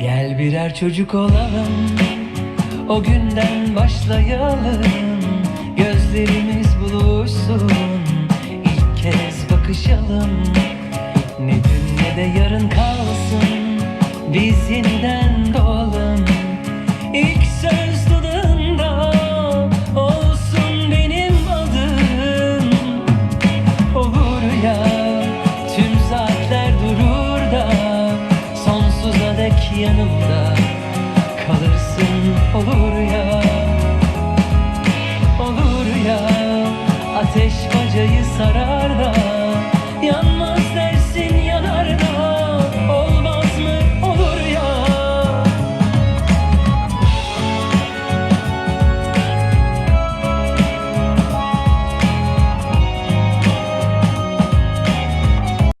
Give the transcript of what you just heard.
Birer çocuk olalım O günden başlayalım. Gözlerimiz buluşsun İlk kez bakışalım. Ne dün ne de yarın kalsın Biz yeniden doğalım yanımda kalırsın olur ya. Olur ya ateş bacayı sarar da